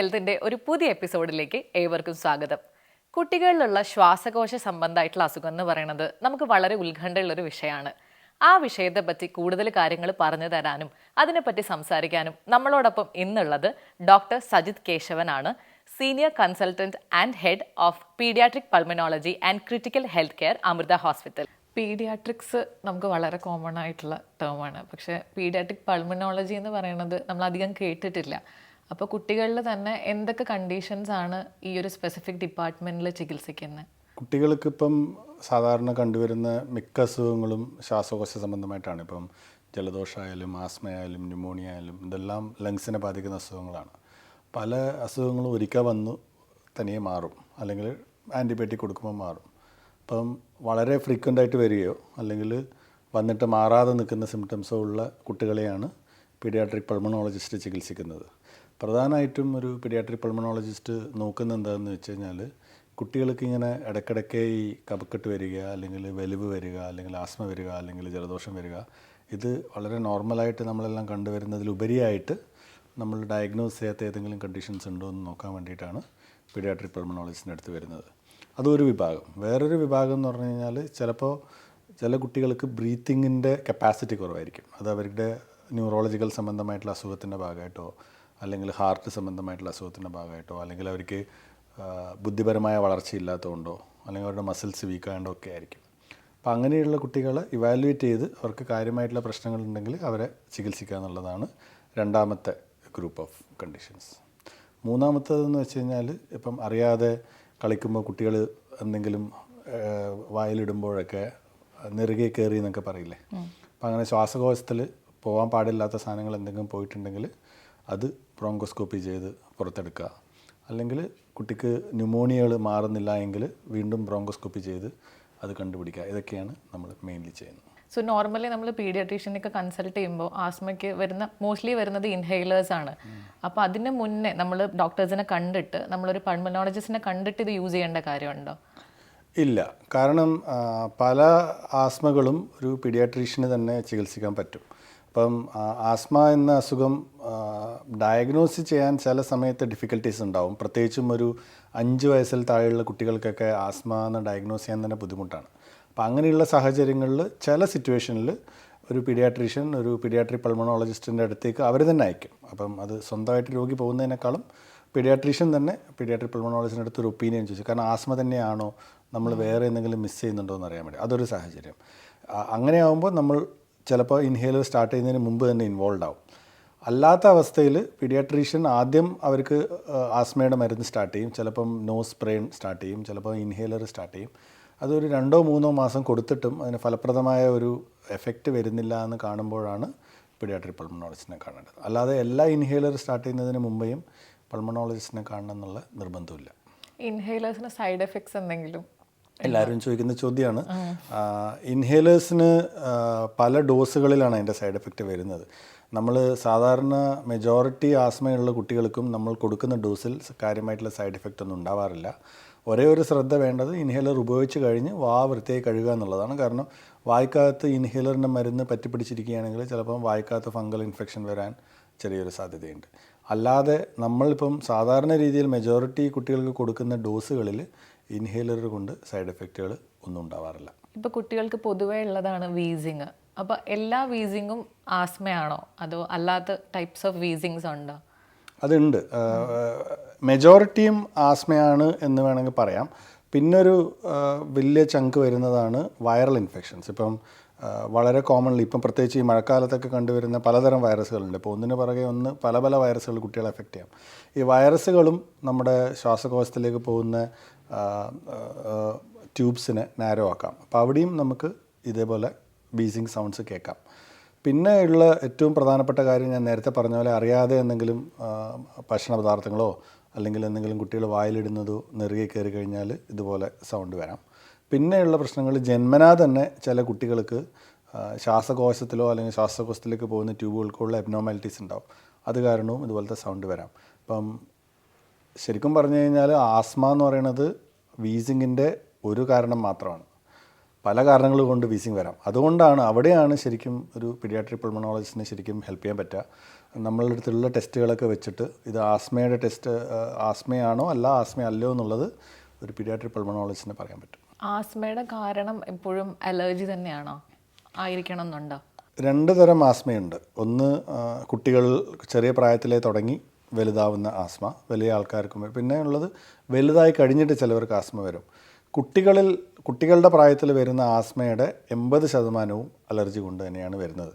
ഹെൽത്തിന്റെ ഒരു പുതിയ എപ്പിസോഡിലേക്ക് ഏവർക്കും സ്വാഗതം. കുട്ടികളിലുള്ള ശ്വാസകോശ സംബന്ധമായിട്ടുള്ള അസുഖം എന്ന് പറയുന്നത് നമുക്ക് വളരെ ഉത്കണ്ഠയുള്ള ഒരു വിഷയമാണ്. ആ വിഷയത്തെ പറ്റി കൂടുതൽ കാര്യങ്ങൾ പറഞ്ഞു തരാനും അതിനെപ്പറ്റി സംസാരിക്കാനും നമ്മളോടൊപ്പം ഇന്നുള്ളത് doctor Sajith കേശവനാണ്. Senior consultant and head of paediatric pulmonology and critical health care Amrita hospital. Paediatrics നമുക്ക് വളരെ കോമൺ ആയിട്ടുള്ള ടേമാണ് പക്ഷേ പീഡിയാട്രിക് പൾമനോളജി എന്ന് പറയുന്നത് നമ്മൾ അധികം കേട്ടിട്ടില്ല. അപ്പോൾ കുട്ടികളിൽ തന്നെ എന്തൊക്കെ കണ്ടീഷൻസ് ആണ് ഈ ഒരു സ്പെസിഫിക് ഡിപ്പാർട്ട്മെന്റിൽ ചികിത്സിക്കുന്നത് കുട്ടികൾക്ക് ഇപ്പം സാധാരണ കണ്ടുവരുന്ന മിക്ക അസുഖങ്ങളും ശ്വാസകോശ സംബന്ധമായിട്ടാണ്. ഇപ്പം ജലദോഷമായാലും ആസ്മയായാലും ന്യൂമോണിയ ആയാലും ഇതെല്ലാം ലങ്സിനെ ബാധിക്കുന്ന അസുഖങ്ങളാണ്. പല അസുഖങ്ങളും ഒരിക്കൽ വന്നു തനിയെ മാറും. അല്ലെങ്കിൽ ആന്റിബയോട്ടിക് കൊടുക്കുമ്പോൾ മാറും. അപ്പം വളരെ ഫ്രീക്വന്റ് ആയിട്ട് വരികയോ അല്ലെങ്കിൽ വന്നിട്ട് മാറാതെ നിൽക്കുന്ന സിംറ്റംസോ ഉള്ള കുട്ടികളെയാണ് പീഡിയാട്രിക് പൾമണോളജിസ്റ്റ് ചികിത്സിക്കുന്നത്. പ്രധാനമായിട്ടും ഒരു പീഡിയാട്രിക് പൾമണോളജിസ്റ്റ് നോക്കുന്ന എന്താണെന്ന് വെച്ച് കഴിഞ്ഞാൽ കുട്ടികൾക്ക് ഇങ്ങനെ ഇടയ്ക്കിടയ്ക്ക് ഈ കപക്കെട്ട് വരിക അല്ലെങ്കിൽ വലിവ് വരിക അല്ലെങ്കിൽ ആസ്മ വരിക അല്ലെങ്കിൽ ജലദോഷം വരിക ഇത് വളരെ നോർമലായിട്ട് നമ്മളെല്ലാം കണ്ടുവരുന്നതിലുപരിയായിട്ട് നമ്മൾ ഡയഗ്നോസ് ചെയ്യാത്ത ഏതെങ്കിലും കണ്ടീഷൻസ് ഉണ്ടോ എന്ന് നോക്കാൻ വേണ്ടിയിട്ടാണ് പീഡിയാട്രിക് പൾമണോളജിസ്റ്റിന്റെ അടുത്ത് വരുന്നത്. അതൊരു വിഭാഗം. വേറൊരു വിഭാഗം എന്ന് പറഞ്ഞു കഴിഞ്ഞാൽ ചിലപ്പോൾ ചില കുട്ടികൾക്ക് ബ്രീത്തിങ്ങിന്റെ കപ്പാസിറ്റി കുറവായിരിക്കും. അത് അവരുടെ ന്യൂറോളജിക്കൽ സംബന്ധമായിട്ടുള്ള അസുഖത്തിന്റെ ഭാഗമായിട്ടോ അല്ലെങ്കിൽ ഹാർട്ട് സംബന്ധമായിട്ടുള്ള അസുഖത്തിന്റെ ഭാഗമായിട്ടോ അല്ലെങ്കിൽ അവർക്ക് ബുദ്ധിപരമായ വളർച്ചയില്ലാത്തതുകൊണ്ടോ അല്ലെങ്കിൽ അവരുടെ മസിൽസ് വീക്കായതുകൊണ്ടോ ഒക്കെ ആയിരിക്കും. അപ്പോൾ അങ്ങനെയുള്ള കുട്ടികളെ ഇവാലുവേറ്റ് ചെയ്ത് അവർക്ക് കാര്യമായിട്ടുള്ള പ്രശ്നങ്ങളുണ്ടെങ്കിൽ അവരെ ചികിത്സിക്കുക എന്നുള്ളതാണ് രണ്ടാമത്തെ ഗ്രൂപ്പ് ഓഫ് കണ്ടീഷൻസ് മൂന്നാമത്തേതെന്ന് വെച്ച് കഴിഞ്ഞാൽ ഇപ്പം അറിയാതെ കളിക്കുമ്പോൾ കുട്ടികൾ എന്തെങ്കിലും വായിലിടുമ്പോഴൊക്കെ നെറുകെ കയറി എന്നൊക്കെ പറയില്ലേ? അപ്പം അങ്ങനെ ശ്വാസകോശത്തിൽ പോകാൻ പാടില്ലാത്ത സാധനങ്ങൾ എന്തെങ്കിലും പോയിട്ടുണ്ടെങ്കിൽ അത് ബ്രോങ്കോസ്കോപ്പി ചെയ്ത് പുറത്തെടുക്കുക. അല്ലെങ്കിൽ കുട്ടിക്ക് ന്യൂമോണിയകൾ മാറുന്നില്ല എങ്കിൽ വീണ്ടും ബ്രോങ്കോസ്കോപ്പി ചെയ്ത് അത് കണ്ടുപിടിക്കുക. ഇതൊക്കെയാണ് നമ്മൾ മെയിൻലി ചെയ്യുന്നത്. സോ നോർമലി നമ്മൾ പീഡിയാട്രീഷ്യനൊക്കെ കൺസൾട്ട് ചെയ്യുമ്പോൾ ആസ്മയ്ക്ക് വരുന്ന മോസ്റ്റ്ലി വരുന്നത് ഇൻഹെയിലേഴ്സ് ആണ്. അപ്പോൾ അതിന് മുന്നേ നമ്മൾ ഡോക്ടേഴ്സിനെ കണ്ടിട്ട് നമ്മളൊരു പൾമനോളജിസ്റ്റിനെ കണ്ടിട്ട് ഇത് യൂസ് ചെയ്യേണ്ട കാര്യമുണ്ടോ? ഇല്ല. കാരണം പല ആസ്മകളും ഒരു പീഡിയാട്രീഷ്യന് തന്നെ ചികിത്സിക്കാൻ പറ്റും. അപ്പം ആസ്മ എന്ന അസുഖം ഡയഗ്നോസ് ചെയ്യാൻ ചില സമയത്ത് ഡിഫിക്കൽട്ടീസ് ഉണ്ടാവും. പ്രത്യേകിച്ചും ഒരു അഞ്ച് വയസ്സിൽ താഴെയുള്ള കുട്ടികൾക്കൊക്കെ ആസ്മ എന്ന് ഡയഗ്നോസ് ചെയ്യാൻ തന്നെ ബുദ്ധിമുട്ടാണ്. അപ്പം അങ്ങനെയുള്ള സാഹചര്യങ്ങളിൽ ചില സിറ്റുവേഷനിൽ ഒരു പീഡിയാട്രീഷ്യൻ ഒരു പീഡിയാട്രിക് പൾമണോളജിസ്റ്റിന്റെ അടുത്തേക്ക് അവർ തന്നെ അയക്കും. അപ്പം അത് സ്വന്തമായിട്ട് രോഗി പോകുന്നതിനേക്കാളും പീഡിയാട്രീഷ്യൻ തന്നെ പീഡിയാട്രിക് പൾമണോളജിസ്റ്റിന്റെ അടുത്ത് ഒരു ഒപ്പീനിയൻ ചോദിച്ചു. കാരണം ആസ്മ തന്നെയാണോ നമ്മൾ വേറെ എന്തെങ്കിലും മിസ് ചെയ്യുന്നുണ്ടോ എന്ന് അറിയാൻ വേണ്ടി. അതൊരു സാഹചര്യം. അങ്ങനെ അങ്ങനെയാവുമ്പോൾ നമ്മൾ ചിലപ്പോൾ ഇൻഹേലർ സ്റ്റാർട്ട് ചെയ്യുന്നതിന് മുമ്പ് തന്നെ ഇൻവോൾവ് ആവും. അല്ലാത്ത അവസ്ഥയിൽ പീഡിയാട്രീഷ്യൻ ആദ്യം അവർക്ക് ആസ്മയുടെ മരുന്ന് സ്റ്റാർട്ട് ചെയ്യും. ചിലപ്പം നോ സ്പ്രേ സ്റ്റാർട്ട് ചെയ്യും. ചിലപ്പോൾ ഇൻഹേലർ സ്റ്റാർട്ട് ചെയ്യും. അതൊരു രണ്ടോ മൂന്നോ മാസം കൊടുത്തിട്ടും അതിന് ഫലപ്രദമായ ഒരു എഫക്റ്റ് വരുന്നില്ല എന്ന് കാണുമ്പോഴാണ് പീഡിയാട്രിക് പൾമണോളജിസ്റ്റിനെ കാണേണ്ടത്. അല്ലാതെ എല്ലാ ഇൻഹേലർ സ്റ്റാർട്ട് ചെയ്യുന്നതിന് മുമ്പേയും പൾമണോളജിസ്റ്റിനെ കാണണം എന്നുള്ള നിർബന്ധമില്ല ഇൻഹേലേഴ്സിന് സൈഡ് എഫക്ട്സ് എന്തെങ്കിലും എല്ലാവരും ചോദിക്കുന്ന ചോദ്യമാണ്. ഇൻഹേലേഴ്സിന് പല ഡോസുകളിലാണ് അതിന്റെ സൈഡ് എഫക്റ്റ് വരുന്നത്. നമ്മൾ സാധാരണ മെജോറിറ്റി ആസ്മയുള്ള കുട്ടികൾക്കും നമ്മൾ കൊടുക്കുന്ന ഡോസിൽ കാര്യമായിട്ടുള്ള സൈഡ് എഫക്റ്റ് ഒന്നും ഉണ്ടാവാറില്ല. ഒരേ ഒരു ശ്രദ്ധ വേണ്ടത് ഇൻഹേലർ ഉപയോഗിച്ച് കഴിഞ്ഞ് വാ വൃത്തിയായി കഴുകുക എന്നുള്ളതാണ്. കാരണം വായ്ക്കകത്ത് ഇൻഹേലറിന്റെ മരുന്ന് പറ്റിപ്പിടിച്ചിരിക്കുകയാണെങ്കിൽ ചിലപ്പം വായ്ക്കകത്ത് ഫംഗൽ ഇൻഫെക്ഷൻ വരാൻ ചെറിയൊരു സാധ്യതയുണ്ട്. അല്ലാതെ നമ്മളിപ്പം സാധാരണ രീതിയിൽ മെജോറിറ്റി കുട്ടികൾക്ക് കൊടുക്കുന്ന ഡോസുകളിൽ ഇൻഹേലർ കൊണ്ട് സൈഡ് എഫക്റ്റുകൾ ഒന്നും ഉണ്ടാവാറില്ല. ഇപ്പോൾ കുട്ടികൾക്ക് പൊതുവേ ഉള്ളതാണ് വീസിങ്. അപ്പോൾ എല്ലാ വീസിങ്ങും ആസ്മയാണോ? അതോ അല്ലാത്ത ടൈപ്സ് ഓഫ് വീസിങ്സ് ഉണ്ടോ? അതുണ്ട്. മെജോറിറ്റിയും ആസ്മയാണ് എന്ന് വേണമെങ്കിൽ പറയാം. പിന്നൊരു വലിയ ചങ്ക് വരുന്നതാണ് വൈറൽ ഇൻഫെക്ഷൻസ് ഇപ്പം വളരെ കോമൺലി ഇപ്പം പ്രത്യേകിച്ച് ഈ മഴക്കാലത്തൊക്കെ കണ്ടുവരുന്ന പലതരം വൈറസുകളുണ്ട് ഇപ്പോൾ ഒന്നിന് പുറകെ ഒന്ന് പല പല വൈറസുകൾ കുട്ടികളെ എഫക്റ്റ് ചെയ്യാം. ഈ വൈറസുകളും നമ്മുടെ ശ്വാസകോശത്തിലേക്ക് പോകുന്ന ട്യൂബ്സിനെ നാരോ ആക്കാം. അപ്പോൾ അവിടെയും നമുക്ക് ഇതേപോലെ ബീസിങ് സൗണ്ട്സ് കേൾക്കാം. പിന്നെ ഉള്ള ഏറ്റവും പ്രധാനപ്പെട്ട കാര്യം ഞാൻ നേരത്തെ പറഞ്ഞ പോലെ അറിയാതെ എന്തെങ്കിലും ഭക്ഷണ പദാർത്ഥങ്ങളോ അല്ലെങ്കിൽ എന്തെങ്കിലും കുട്ടികൾ വായിലിടുന്നതോ നെറുകെ കയറി കഴിഞ്ഞാൽ ഇതുപോലെ സൗണ്ട് വരാം. പിന്നെയുള്ള പ്രശ്നങ്ങൾ ജന്മനാ തന്നെ ചില കുട്ടികൾക്ക് ശ്വാസകോശത്തിലോ അല്ലെങ്കിൽ ശ്വാസകോശത്തിലേക്ക് പോകുന്ന ട്യൂബുകൾക്കുള്ള എബ്നോമാലിറ്റീസ് ഉണ്ടാവും. അത് കാരണവും ഇതുപോലത്തെ സൗണ്ട് വരാം. അപ്പം ശരിക്കും പറഞ്ഞു കഴിഞ്ഞാൽ ആസ്മ എന്ന് പറയുന്നത് വീസിങ്ങിന്റെ ഒരു കാരണം മാത്രമാണ്. പല കാരണങ്ങൾ കൊണ്ട് വീസിങ് വരാം. അതുകൊണ്ടാണ് അവിടെയാണ് ശരിക്കും ഒരു പീഡിയാട്രിക് പൾമണോളജിസ്റ്റിനെ ശരിക്കും ഹെൽപ്പ് ചെയ്യാൻ പറ്റുക. നമ്മളുടെ അടുത്തുള്ള ടെസ്റ്റുകളൊക്കെ വെച്ചിട്ട് ഇത് ആസ്മയുടെ ടെസ്റ്റ് ആസ്മയാണോ അല്ല ആസ്മ അല്ലയോ എന്നുള്ളത് ഒരു പീഡിയാട്രിക് പൾമണോളജിസ്റ്റിനെ പറയാൻ പറ്റും. ആസ്മയുടെ കാരണം എപ്പോഴും അലർജി തന്നെയാണോ? ആയിരിക്കണം എന്നുണ്ടോ? രണ്ട് തരം ആസ്മയുണ്ട്. ഒന്ന് കുട്ടികൾ ചെറിയ പ്രായത്തിലേ തുടങ്ങി വലുതാവുന്ന ആസ്മ വലിയ ആൾക്കാർക്കും പിന്നെ ഉള്ളത് വലുതായി കഴിഞ്ഞിട്ട് ചിലവർക്ക് ആസ്മ വരും. കുട്ടികളിൽ കുട്ടികളുടെ പ്രായത്തിൽ വരുന്ന ആസ്മയുടെ എൺപത് ശതമാനവും അലർജി കൊണ്ട് തന്നെയാണ് വരുന്നത്.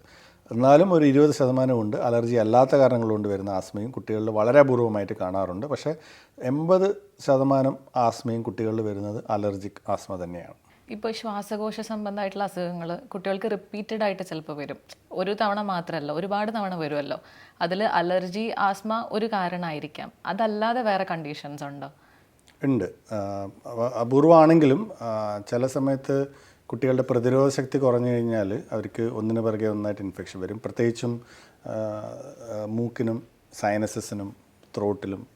എന്നാലും ഒരു ഇരുപത് ശതമാനമുണ്ട് അലർജി അല്ലാത്ത കാരണങ്ങൾ കൊണ്ട് വരുന്ന ആസ്മയും കുട്ടികളിൽ വളരെ അപൂർവമായിട്ട് കാണാറുണ്ട്. പക്ഷേ എൺപത് ശതമാനം ആസ്മയും കുട്ടികളിൽ വരുന്നത് അലർജിക് ആസ്മ തന്നെയാണ്. ഇപ്പോൾ ശ്വാസകോശ സംബന്ധമായിട്ടുള്ള അസുഖങ്ങൾ കുട്ടികൾക്ക് റിപ്പീറ്റഡ് ആയിട്ട് ചിലപ്പോൾ വരും. ഒരു തവണ മാത്രമല്ല ഒരുപാട് തവണ വരുമല്ലോ അതിൽ അലർജി ആസ്മ ഒരു കാരണമായിരിക്കാം. അതല്ലാതെ വേറെ കണ്ടീഷൻസ് ഉണ്ടോ? ഉണ്ട്. അപൂർവമാണെങ്കിലും ചില സമയത്ത് കുട്ടികളുടെ പ്രതിരോധ ശക്തി കുറഞ്ഞു കഴിഞ്ഞാൽ അവർക്ക് ഒന്നിനു പിറകെ ഒന്നായിട്ട് ഇൻഫെക്ഷൻ വരും. പ്രത്യേകിച്ചും മൂക്കിനും സൈനസസിനും ത്രോട്ടിലും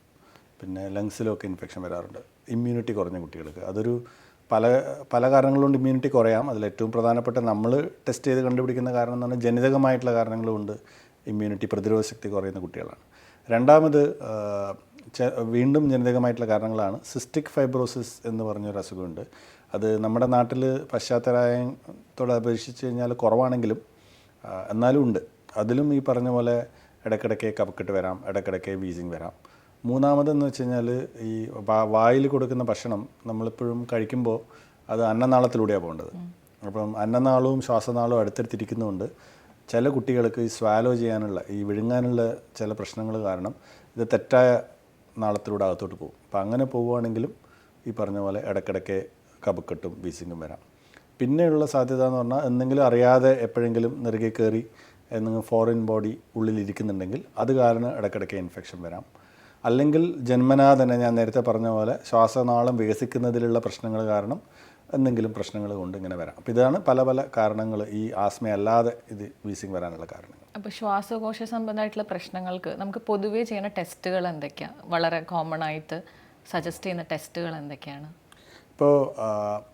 പിന്നെ ലങ്സിലും ഒക്കെ ഇൻഫെക്ഷൻ വരാറുണ്ട്. ഇമ്മ്യൂണിറ്റി കുറഞ്ഞ കുട്ടികൾക്ക്. അതൊരു പല പല കാരണങ്ങൾ കൊണ്ട് ഇമ്മ്യൂണിറ്റി കുറയാം. അതിൽ ഏറ്റവും പ്രധാനപ്പെട്ട നമ്മൾ ടെസ്റ്റ് ചെയ്ത് കണ്ടുപിടിക്കുന്ന കാരണം എന്ന് പറഞ്ഞാൽ ജനിതകമായിട്ടുള്ള കാരണങ്ങൾ കൊണ്ട് ഇമ്മ്യൂണിറ്റി പ്രതിരോധ ശക്തി കുറയുന്ന കുട്ടികളാണ്. രണ്ടാമത് വീണ്ടും ജനിതകമായിട്ടുള്ള കാരണങ്ങളാണ് സിസ്റ്റിക് ഫൈബ്രോസിസ് എന്ന് പറഞ്ഞൊരു അസുഖമുണ്ട്. അത് നമ്മുടെ നാട്ടിൽ പശ്ചാത്തലത്തോട് അപേക്ഷിച്ച് കഴിഞ്ഞാൽ കുറവാണെങ്കിലും എന്നാലും ഉണ്ട്. അതിലും ഈ പറഞ്ഞ പോലെ ഇടയ്ക്കിടയ്ക്ക് കപക്കെട്ട് വരാം ഇടയ്ക്കിടയ്ക്ക് വീസിങ് വരാം. മൂന്നാമതെന്ന് വെച്ച് കഴിഞ്ഞാൽ ഈ വായിൽ കൊടുക്കുന്ന ഭക്ഷണം നമ്മളിപ്പോഴും കഴിക്കുമ്പോൾ അത് അന്നനാളത്തിലൂടെയാണ് പോകേണ്ടത്. അപ്പം അന്നനാളവും ശ്വാസനാളവും അടുത്തടുത്തിരിക്കുന്നതുകൊണ്ട് ചില കുട്ടികൾക്ക് ഈ സ്വാലോ ചെയ്യാനുള്ള ഈ വിഴുങ്ങാനുള്ള ചില പ്രശ്നങ്ങൾ കാരണം ഇത് തെറ്റായ നാളത്തിലൂടെ അകത്തോട്ട് പോകും. അപ്പം അങ്ങനെ പോവുകയാണെങ്കിലും ഈ പറഞ്ഞ പോലെ ഇടയ്ക്കിടയ്ക്ക് കപക്കെട്ടും വീസിങ്ങും വരാം. പിന്നെയുള്ള സാധ്യത എന്ന് പറഞ്ഞാൽ എന്തെങ്കിലും അറിയാതെ എപ്പോഴെങ്കിലും നെറുകെ കയറി എന്തെങ്കിലും ഫോറിൻ ബോഡി ഉള്ളിലിരിക്കുന്നുണ്ടെങ്കിൽ അത് കാരണം ഇടയ്ക്കിടയ്ക്ക് ഇൻഫെക്ഷൻ വരാം. അല്ലെങ്കിൽ ജന്മനാ തന്നെ ഞാൻ നേരത്തെ പറഞ്ഞ പോലെ ശ്വാസനാളം വികസിക്കുന്നതിലുള്ള പ്രശ്നങ്ങൾ കാരണം എന്തെങ്കിലും പ്രശ്നങ്ങൾ കൊണ്ട് ഇങ്ങനെ വരാം. അപ്പോൾ ഇതാണ് പല പല കാരണങ്ങൾ ഈ ആസ്മയല്ലാതെ ഇത് വീസിങ് വരാനുള്ള കാരണങ്ങൾ. അപ്പോൾ ശ്വാസകോശ സംബന്ധമായിട്ടുള്ള പ്രശ്നങ്ങൾക്ക് നമുക്ക് പൊതുവേ ചെയ്യുന്ന ടെസ്റ്റുകൾ എന്തൊക്കെയാണ് വളരെ കോമൺ ആയിട്ട് സജസ്റ്റ് ചെയ്യുന്ന ടെസ്റ്റുകൾ എന്തൊക്കെയാണ്? ഇപ്പോൾ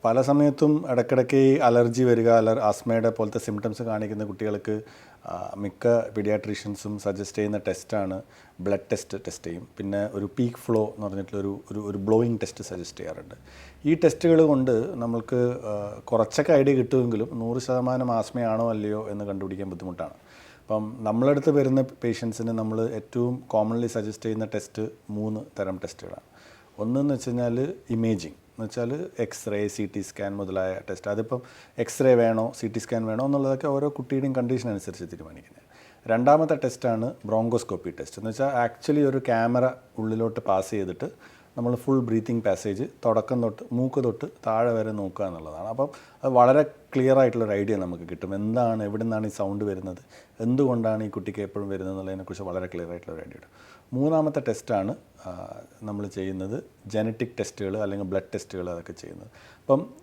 പല സമയത്തും ഇടയ്ക്കിടയ്ക്ക് അലർജി വരിക അലർ ആസ്മയുടെ പോലത്തെ സിംറ്റംസ് കാണിക്കുന്ന കുട്ടികൾക്ക് മിക്ക പീഡിയാട്രീഷ്യൻസും സജസ്റ്റ് ചെയ്യുന്ന ടെസ്റ്റാണ് ബ്ലഡ് ടെസ്റ്റ് ടെസ്റ്റ് ചെയ്യും. പിന്നെ ഒരു പീക്ക് ഫ്ലോ എന്ന് പറഞ്ഞിട്ടുള്ള ഒരു ഒരു ഒരു ബ്ലോയിങ് ടെസ്റ്റ് സജസ്റ്റ് ചെയ്യാറുണ്ട്. ഈ ടെസ്റ്റുകൾ കൊണ്ട് നമ്മൾക്ക് കുറച്ചൊക്കെ ഐഡിയ കിട്ടുമെങ്കിലും നൂറ് ശതമാനം ആസ്മയാണോ അല്ലയോ എന്ന് കണ്ടുപിടിക്കാൻ ബുദ്ധിമുട്ടാണ്. അപ്പം നമ്മളടുത്ത് വരുന്ന പേഷ്യൻസിന് നമ്മൾ ഏറ്റവും കോമൺലി സജസ്റ്റ് ചെയ്യുന്ന ടെസ്റ്റ് മൂന്ന് തരം ടെസ്റ്റുകളാണ് ഒന്നെന്ന് വെച്ച് കഴിഞ്ഞാൽ ഇമേജിങ് എന്ന് വെച്ചാൽ എക്സ്റേ സി ടി സ്കാൻ മുതലായ ടെസ്റ്റ്. അതിപ്പം എക്സ്റേ വേണോ സി ടി സ്കാൻ വേണോ എന്നുള്ളതൊക്കെ ഓരോ കുട്ടിയുടെയും കണ്ടീഷൻ അനുസരിച്ച് തീരുമാനിക്കുന്നത്. രണ്ടാമത്തെ ടെസ്റ്റാണ് ബ്രോങ്കോസ്കോപ്പി ടെസ്റ്റ് എന്ന് വെച്ചാൽ ആക്ച്വലി ഒരു ക്യാമറ ഉള്ളിലോട്ട് പാസ് ചെയ്തിട്ട് നമ്മൾ ഫുൾ ബ്രീത്തിങ് പാസേജ് തുടക്കം തൊട്ട് മൂക്ക് തൊട്ട് താഴെ വരെ നോക്കുക എന്നുള്ളതാണ്. അപ്പം അത് വളരെ ക്ലിയർ ആയിട്ടുള്ളൊരു ഐഡിയ നമുക്ക് കിട്ടും. എന്താണ് എവിടെ നിന്നാണ് ഈ സൗണ്ട് വരുന്നത് എന്തുകൊണ്ടാണ് ഈ കുട്ടിക്ക് എപ്പോഴും വരുന്നത് എന്നുള്ളതിനെക്കുറിച്ച് വളരെ ക്ലിയർ ആയിട്ടുള്ള ഐഡിയ കിട്ടും. മൂന്നാമത്തെ ടെസ്റ്റാണ് നമ്മൾ ചെയ്യുന്നത് ജനറ്റിക് ടെസ്റ്റുകൾ അല്ലെങ്കിൽ ബ്ലഡ് ടെസ്റ്റുകൾ അതൊക്കെ ചെയ്യുന്നത്. അപ്പം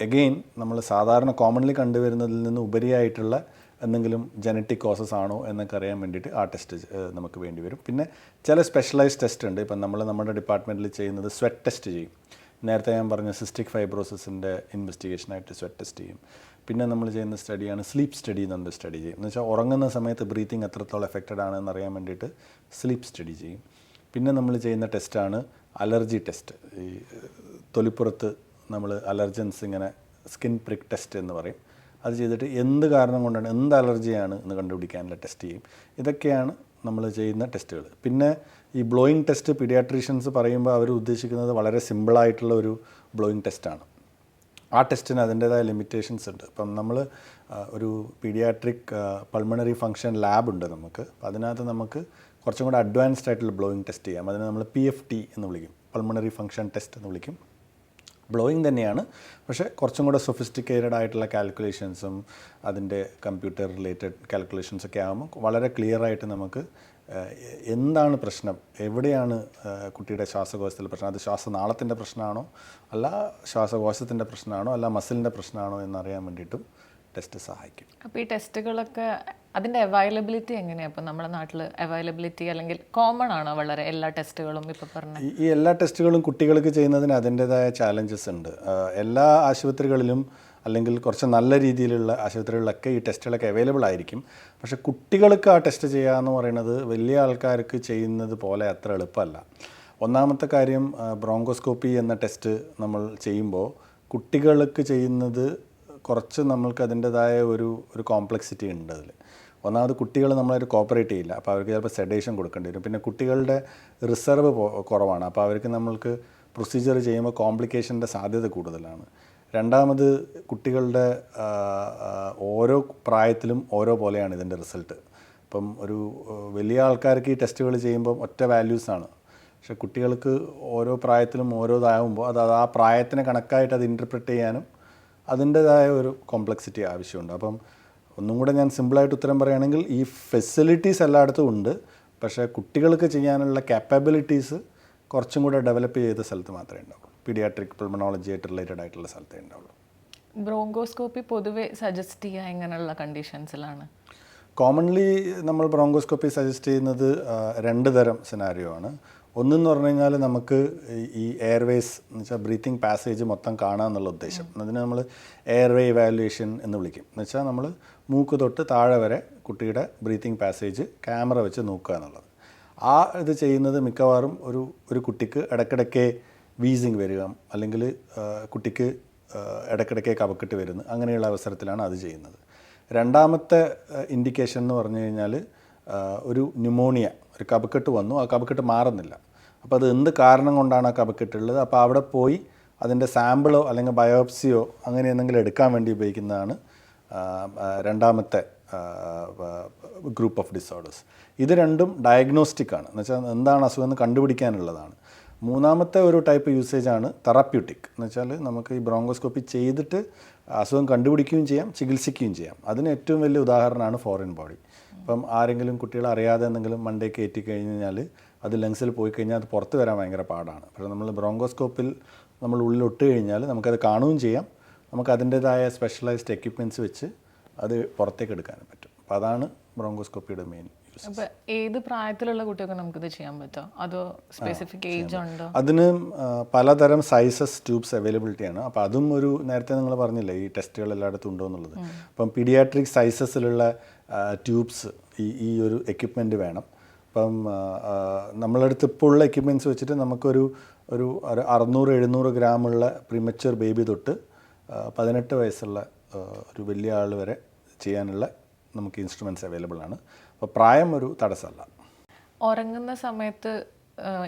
എഗെയിൻ നമ്മൾ സാധാരണ കോമൺലി കണ്ടുവരുന്നതിൽ നിന്ന് ഉപരിയായിട്ടുള്ള എന്തെങ്കിലും ജനറ്റിക് കോസസ് ആണോ എന്നൊക്കെ അറിയാൻ വേണ്ടിയിട്ട് ആ ടെസ്റ്റ് നമുക്ക് വേണ്ടി വരും. പിന്നെ ചില സ്പെഷ്യലൈസ്ഡ് ടെസ്റ്റ് ഉണ്ട്. ഇപ്പം നമ്മൾ നമ്മുടെ ഡിപ്പാർട്ട്മെന്റിൽ ചെയ്യുന്നത് സ്വെറ്റ് ടെസ്റ്റ് ചെയ്യും. നേരത്തെ ഞാൻ പറഞ്ഞ സിസ്റ്റിക് ഫൈബ്രോസിന്റെ ഇൻവെസ്റ്റിഗേഷനായിട്ട് സ്വെറ്റ് ടെസ്റ്റ് ചെയ്യും. പിന്നെ നമ്മൾ ചെയ്യുന്ന സ്റ്റഡിയാണ് സ്ലീപ്പ് സ്റ്റഡി നമ്മൾ സ്റ്റഡി ചെയ്യും. എന്ന് വെച്ചാൽ ഉറങ്ങുന്ന സമയത്ത് ബ്രീത്തിങ് എത്രത്തോളം എഫക്റ്റഡ് ആണെന്ന് അറിയാൻ വേണ്ടിയിട്ട് സ്ലീപ്പ് സ്റ്റഡി ചെയ്യും. പിന്നെ നമ്മൾ ചെയ്യുന്ന ടെസ്റ്റാണ് അലർജി ടെസ്റ്റ് ഈ തൊലിപ്പുറത്ത് നമ്മൾ അലർജൻസ് ഇങ്ങനെ സ്കിൻ പ്രിക് ടെസ്റ്റ് എന്ന് പറയും. അത് ചെയ്തിട്ട് എന്ത് കാരണം കൊണ്ടാണ് എന്ത് അലർജിയാണ് എന്ന് കണ്ടുപിടിക്കാനുള്ള ടെസ്റ്റ് ചെയ്യും. ഇതൊക്കെയാണ് നമ്മൾ ചെയ്യുന്ന ടെസ്റ്റുകൾ പിന്നെ ഈ ബ്ലോയിങ് ടെസ്റ്റ് പീഡിയാട്രീഷ്യൻസ് പറയുമ്പോൾ അവർ ഉദ്ദേശിക്കുന്നത് വളരെ സിമ്പിളായിട്ടുള്ള ഒരു ബ്ലോയിങ് ടെസ്റ്റാണ് ആ ടെസ്റ്റിന് അതിന്റേതായ ലിമിറ്റേഷൻസ് ഉണ്ട്. ഇപ്പം നമ്മൾ ഒരു പീഡിയാട്രിക് പൾമണറി ഫങ്ഷൻ ലാബ് ഉണ്ട് നമുക്ക്. അപ്പം അതിനകത്ത് നമുക്ക് കുറച്ചും കൂടെ അഡ്വാൻസ്ഡ് ആയിട്ടുള്ള ബ്ലോയിങ് ടെസ്റ്റ് ചെയ്യാം. അതിനെ നമ്മൾ പി എഫ് ടി എന്ന് വിളിക്കും. പൾമണറി ഫങ്ഷൻ ടെസ്റ്റ് എന്ന് വിളിക്കും. ബ്ലോയിങ് തന്നെയാണ്. പക്ഷേ കുറച്ചും കൂടെ സൊഫിസ്റ്റിക്കേറ്റഡ് ആയിട്ടുള്ള കാൽക്കുലേഷൻസും അതിന്റെ കമ്പ്യൂട്ടർ റിലേറ്റഡ് കാൽക്കുലേഷൻസ് ഒക്കെ ആകുമ്പോൾ വളരെ ക്ലിയർ ആയിട്ട് നമുക്ക് എന്താണ് പ്രശ്നം? എവിടെയാണ് കുട്ടിയുടെ ശ്വാസകോശത്തിൽ പ്രശ്നം? അത് ശ്വാസനാളത്തിന്റെ പ്രശ്നമാണോ? അല്ല ശ്വാസകോശത്തിന്റെ പ്രശ്നമാണോ? അല്ല മസിലിന്റെ പ്രശ്നമാണോ എന്നറിയാൻ വേണ്ടിയിട്ടും ടെസ്റ്റ് സഹായിക്കും. അപ്പോൾ ഈ ടെസ്റ്റുകളൊക്കെ അതിന്റെ അവൈലബിലിറ്റി എങ്ങനെയാണ് അപ്പോൾ നമ്മുടെ നാട്ടിൽ അവൈലബിലിറ്റി അല്ലെങ്കിൽ കോമൺ ആണോ വളരെ എല്ലാ ടെസ്റ്റുകളും ഇപ്പോൾ പറഞ്ഞ ഈ- ഈ എല്ലാ ടെസ്റ്റുകളും കുട്ടികൾക്ക് ചെയ്യുന്നതിന് അതിന്റെതായ ചാലഞ്ചസ് ഉണ്ട്. എല്ലാ ആശുപത്രികളിലും അല്ലെങ്കിൽ കുറച്ച് നല്ല രീതിയിലുള്ള ആശുപത്രികളിലൊക്കെ ഈ ടെസ്റ്റുകളൊക്കെ അവൈലബിൾ ആയിരിക്കും. പക്ഷേ കുട്ടികൾക്ക് ആ ടെസ്റ്റ് ചെയ്യുക എന്ന് പറയുന്നത് വലിയ ആൾക്കാർക്ക് ചെയ്യുന്നത് പോലെ അത്ര എളുപ്പമല്ല. ഒന്നാമത്തെ കാര്യം ബ്രോങ്കോസ്കോപ്പി എന്ന ടെസ്റ്റ് നമ്മൾ ചെയ്യുമ്പോൾ കുട്ടികൾക്ക് ചെയ്യുന്നത് കുറച്ച് നമ്മൾക്ക് അതിന്റെതായ ഒരു ഒരു കോംപ്ലക്സിറ്റി ഉണ്ട് അതിൽ. ഒന്നാമത് കുട്ടികൾ നമ്മളൊരു കോപ്പറേറ്റ് ചെയ്യില്ല. അപ്പോൾ അവർക്ക് ചിലപ്പോൾ സെഡേഷൻ കൊടുക്കേണ്ടി വരും. പിന്നെ കുട്ടികളുടെ റിസർവ് കുറവാണ്. അപ്പോൾ അവർക്ക് നമ്മൾക്ക് പ്രൊസീജിയർ ചെയ്യുമ്പോൾ കോംപ്ലിക്കേഷന്റെ സാധ്യത കൂടുതലാണ്. രണ്ടാമത് കുട്ടികളുടെ ഓരോ പ്രായത്തിലും ഓരോ പോലെയാണ് ഇതിന്റെ റിസൾട്ട്. ഇപ്പം ഒരു വലിയ ആൾക്കാർക്ക് ഈ ടെസ്റ്റുകൾ ചെയ്യുമ്പം ഒറ്റ വാല്യൂസാണ്. പക്ഷെ കുട്ടികൾക്ക് ഓരോ പ്രായത്തിലും ഓരോതാകുമ്പോൾ അത് ആ പ്രായത്തിന് കണക്കായിട്ട് അത് ഇന്റർപ്രറ്റ് ചെയ്യാനും അതിന്റെതായ ഒരു കോംപ്ലക്സിറ്റി ആവശ്യമുണ്ട്. അപ്പം ഒന്നും കൂടെ ഞാൻ സിമ്പിളായിട്ട് ഉത്തരം പറയുകയാണെങ്കിൽ ഈ ഫെസിലിറ്റീസ് എല്ലായിടത്തും ഉണ്ട്. പക്ഷേ കുട്ടികൾക്ക് ചെയ്യാനുള്ള കാപ്പബിലിറ്റീസ് കുറച്ചും കൂടെ ഡെവലപ്പ് ചെയ്ത സ്ഥലത്ത് മാത്രമേ ഉണ്ടാവുള്ളൂ. പീഡിയാട്രിക് പൾമണോളജി ആയിട്ട് റിലേറ്റഡ് ആയിട്ടുള്ള സ്ഥലത്തേ ഉണ്ടാവുള്ളൂ. ബ്രോങ്കോസ്കോപ്പി പൊതുവെ സജസ്റ്റ് ചെയ്യുക എങ്ങനെയുള്ള കണ്ടീഷൻസിലാണ് കോമൺലി നമ്മൾ ബ്രോങ്കോസ്കോപ്പി സജസ്റ്റ് ചെയ്യുന്നത് രണ്ട് തരം സിനാരിയോ ആണ്. ഒന്നെന്ന് പറഞ്ഞു കഴിഞ്ഞാൽ നമുക്ക് ഈ- എയർവേസ് എന്ന് വെച്ചാൽ ബ്രീത്തിങ് പാസേജ് മൊത്തം കാണുക എന്നുള്ള ഉദ്ദേശം അതിന് നമ്മൾ എയർവേ ഇവാലുവേഷൻ എന്ന് വിളിക്കും. എന്ന് വെച്ചാൽ നമ്മൾ മൂക്ക് തൊട്ട് താഴെ വരെ കുട്ടിയുടെ ബ്രീത്തിങ് പാസേജ് ക്യാമറ വെച്ച് നോക്കുക എന്നുള്ളത് ആ ഇത് ചെയ്യുന്നത് മിക്കവാറും ഒരു ഒരു കുട്ടിക്ക് ഇടയ്ക്കിടയ്ക്ക് വീസിങ് വരിക അല്ലെങ്കിൽ കുട്ടിക്ക് ഇടയ്ക്കിടയ്ക്ക് കപക്കെട്ട് വരുന്നു അങ്ങനെയുള്ള അവസരത്തിലാണ് അത് ചെയ്യുന്നത്. രണ്ടാമത്തെ ഇൻഡിക്കേഷൻ എന്ന് പറഞ്ഞു കഴിഞ്ഞാൽ ഒരു ന്യൂമോണിയ ഒരു കപക്കെട്ട് വന്നു. ആ കപക്കെട്ട് മാറുന്നില്ല. അപ്പോൾ അത് എന്ത് കാരണം കൊണ്ടാണ് ആ കപക്കെട്ടുള്ളത് അപ്പോൾ അവിടെ പോയി അതിന്റെ സാമ്പിളോ അല്ലെങ്കിൽ ബയോപ്സിയോ അങ്ങനെ എന്തെങ്കിലും എടുക്കാൻ വേണ്ടി ഉപയോഗിക്കുന്നതാണ് രണ്ടാമത്തെ ഗ്രൂപ്പ് ഓഫ് ഡിസോർഡേഴ്സ് ഇത് രണ്ടും ഡയഗ്നോസ്റ്റിക് ആണ്. എന്ന് വെച്ചാൽ എന്താണ് അസുഖം എന്ന് കണ്ടുപിടിക്കാനുള്ളതാണ്. മൂന്നാമത്തെ ഒരു ടൈപ്പ് യൂസേജ് ആണ് തെറാപ്യൂട്ടിക് എന്ന് വെച്ചാൽ നമുക്ക് ഈ ബ്രോങ്കോസ്കോപ്പി ചെയ്തിട്ട് അസുഖം കണ്ടുപിടിക്കുകയും ചെയ്യാം ചികിത്സിക്കുകയും ചെയ്യാം. അതിന് ഏറ്റവും വലിയ ഉദാഹരണമാണ് ഫോറിൻ ബോഡി ഇപ്പം ആരെങ്കിലും കുട്ടികൾ അറിയാതെ എന്തെങ്കിലും മണ്ടേ കയറ്റി കഴിഞ്ഞാൽ അത് ലങ്സിൽ പോയി കഴിഞ്ഞാൽ അത് പുറത്ത് വരാൻ ഭയങ്കര പാടാണ്. പക്ഷേ നമ്മൾ ബ്രോങ്കോസ്കോപ്പിൽ നമ്മൾ ഉള്ളിലൊട്ട് കഴിഞ്ഞാൽ നമുക്കത് കാണുകയും ചെയ്യാം. നമുക്ക് അതിന്റെതായ സ്പെഷ്യലൈസ്ഡ് എക്യുപ്മെന്റ്സ് വെച്ച് അത് പുറത്തേക്ക് എടുക്കാനും പറ്റും. അപ്പോൾ അതാണ് ബ്രോങ്കോസ്കോപ്പിയുടെ മെയിൻ യൂസ് അപ്പൊ ഏത് പ്രായത്തിലുള്ള കുട്ടികൾക്ക് നമുക്കിത് ചെയ്യാൻ പറ്റുമോ അതോ സ്പെസിഫിക് ഏജ് ഉണ്ടോ? അതിന് പലതരം സൈസസ് ട്യൂബ്സ് അവൈലബിലിറ്റി ആണ്. അപ്പോൾ അതും ഒരു നേരത്തെ നിങ്ങൾ പറഞ്ഞില്ലേ ഈ ടെസ്റ്റുകൾ എല്ലായിടത്തും ഉണ്ടോ എന്നുള്ളത്. അപ്പം പീഡിയാട്രിക് സൈസസിലുള്ള ട്യൂബ്സ് ഈ ഈ ഒരു എക്യുപ്മെന്റ് വേണം. അപ്പം നമ്മളടുത്ത് ഇപ്പോൾ ഉള്ള എക്യുപ്മെന്റ്സ് വെച്ചിട്ട് നമുക്കൊരു ഒരു ഒരു അറുന്നൂറ് എഴുന്നൂറ് ഗ്രാമുള്ള പ്രിമച്വർ ബേബി തൊട്ട് പതിനെട്ട് വയസ്സുള്ള ഒരു വലിയ ആൾ വരെ ചെയ്യാനുള്ള നമുക്ക് ഇൻസ്ട്രുമെന്റ്സ് അവൈലബിൾ ആണ്. അപ്പോൾ പ്രായം ഒരു തടസ്സമല്ല. ഉറങ്ങുന്ന സമയത്ത്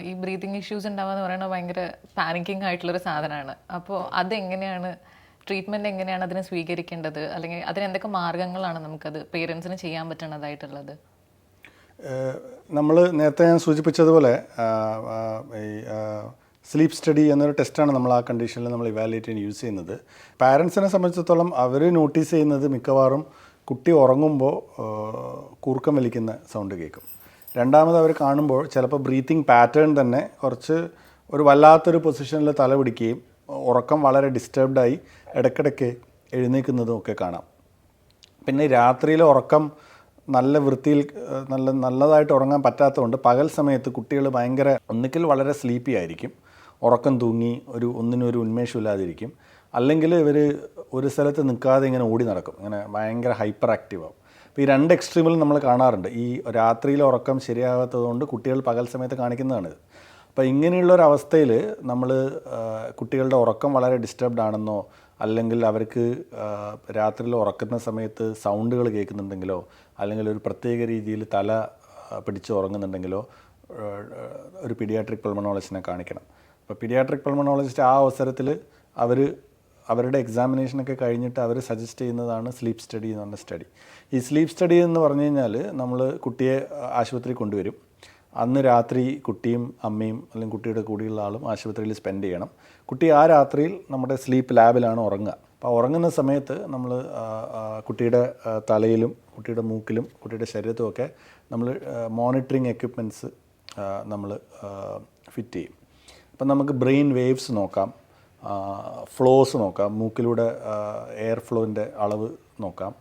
ഈ ബ്രീതിങ് ഇഷ്യൂസ് ഉണ്ടാവുക എന്ന് പറയുന്നത് ഭയങ്കര പാനിക്കിംഗ് ആയിട്ടുള്ളൊരു സാധനമാണ്. അപ്പോൾ അതെങ്ങനെയാണ് ട്രീറ്റ്മെന്റ് എങ്ങനെയാണ് അതിനെ സ്വീകരിക്കേണ്ടത്? അല്ലെങ്കിൽ അതിന് എന്തൊക്കെ മാർഗങ്ങളാണ് നമുക്കത് പേരൻസിന് ചെയ്യാൻ പറ്റുന്നതായിട്ടുള്ളത് നമ്മൾ നേരത്തെ ഞാൻ സൂചിപ്പിച്ചതുപോലെ ഈ സ്ലീപ്പ് സ്റ്റഡി എന്നൊരു ടെസ്റ്റാണ് നമ്മൾ ആ കണ്ടീഷനിൽ നമ്മൾ ഇവാലുവേറ്റ് ചെയ്യാൻ യൂസ് ചെയ്യുന്നത്. പാരൻസിനെ സംബന്ധിച്ചിടത്തോളം അവർ നോട്ടീസ് ചെയ്യുന്നത് മിക്കവാറും കുട്ടി ഉറങ്ങുമ്പോൾ കൂർക്കം വലിക്കുന്ന സൗണ്ട് കേൾക്കും. രണ്ടാമത് അവർ കാണുമ്പോൾ ചിലപ്പോൾ ബ്രീത്തിങ് പാറ്റേൺ തന്നെ കുറച്ച് ഒരു വല്ലാത്തൊരു പൊസിഷനിൽ തല പിടിക്കുകയും ഉറക്കം വളരെ ഡിസ്റ്റർബ്ഡായി ഇടയ്ക്കിടയ്ക്ക് എഴുന്നേൽക്കുന്നതും ഒക്കെ കാണാം. പിന്നെ രാത്രിയിലെ ഉറക്കം നല്ല വൃത്തിയിൽ നല്ല നല്ലതായിട്ട് ഉറങ്ങാൻ പറ്റാത്തതുകൊണ്ട് പകൽ സമയത്ത് കുട്ടികൾ ഭയങ്കര ഒന്നിക്കൽ വളരെ സ്ലീപ്പി ആയിരിക്കും ഉറക്കം തൂങ്ങി ഒരു ഒന്നിനും ഒരു ഉന്മേഷമില്ലാതിരിക്കും അല്ലെങ്കിൽ ഇവർ ഒരു സ്ഥലത്ത് നിൽക്കാതെ ഇങ്ങനെ ഓടി നടക്കും. ഇങ്ങനെ ഭയങ്കര ഹൈപ്പർ ആക്റ്റീവ് ആവും അപ്പോൾ ഈ രണ്ട് എക്സ്ട്രീമിലും നമ്മൾ കാണാറുണ്ട്. ഈ രാത്രിയിലെ ഉറക്കം ശരിയാകാത്തതുകൊണ്ട് കുട്ടികൾ പകൽ സമയത്ത് കാണിക്കുന്നതാണിത്. അപ്പോൾ ഇങ്ങനെയുള്ള ഒരു അവസ്ഥയിൽ നമ്മൾ കുട്ടികളുടെ ഉറക്കം വളരെ ഡിസ്റ്റർബ്ഡ് ആണെന്നോ അല്ലെങ്കിൽ അവർക്ക് രാത്രിയിൽ ഉറക്കുന്ന സമയത്ത് സൗണ്ടുകൾ കേൾക്കുന്നുണ്ടെങ്കിലോ അല്ലെങ്കിൽ ഒരു പ്രത്യേക രീതിയിൽ തല പിടിച്ച് ഉറങ്ങുന്നുണ്ടെങ്കിലോ ഒരു പീഡിയാട്രിക് പൾമണോളജിസ്റ്റിനെ കാണിക്കണം. അപ്പോൾ പീഡിയാട്രിക് പൾമണോളജിസ്റ്റ് ആ അവസരത്തിൽ അവർ അവരുടെ എക്സാമിനേഷനൊക്കെ കഴിഞ്ഞിട്ട് അവർ സജസ്റ്റ് ചെയ്യുന്നതാണ് സ്ലീപ്പ് സ്റ്റഡി എന്ന് പറഞ്ഞ സ്റ്റഡി ഈ സ്ലീപ്പ് സ്റ്റഡി എന്ന് പറഞ്ഞു കഴിഞ്ഞാൽ നമ്മൾ കുട്ടിയെ ആശുപത്രി കൊണ്ടുവരും. അന്ന് രാത്രി കുട്ടിയും അമ്മയും അല്ലെങ്കിൽ കുട്ടിയുടെ കൂടെയുള്ള ആളും ആശുപത്രിയിൽ സ്പെൻഡ് ചെയ്യണം. കുട്ടി ആ രാത്രിയിൽ നമ്മുടെ സ്ലീപ്പ് ലാബിലാണ് ഉറങ്ങുക. അപ്പോൾ ഉറങ്ങുന്ന സമയത്ത് നമ്മൾ കുട്ടിയുടെ തലയിലും കുട്ടിയുടെ മൂക്കിലും കുട്ടിയുടെ ശരീരത്തുമൊക്കെ നമ്മൾ മോണിറ്ററിങ് എക്യുപ്മെന്റ്സ് നമ്മൾ ഫിറ്റ് ചെയ്യും. അപ്പം നമുക്ക് ബ്രെയിൻ വേവ്സ് നോക്കാം. ഫ്ലോസ് നോക്കാം. മൂക്കിലൂടെ എയർ ഫ്ലോയിന്റെ അളവ് നോക്കാം.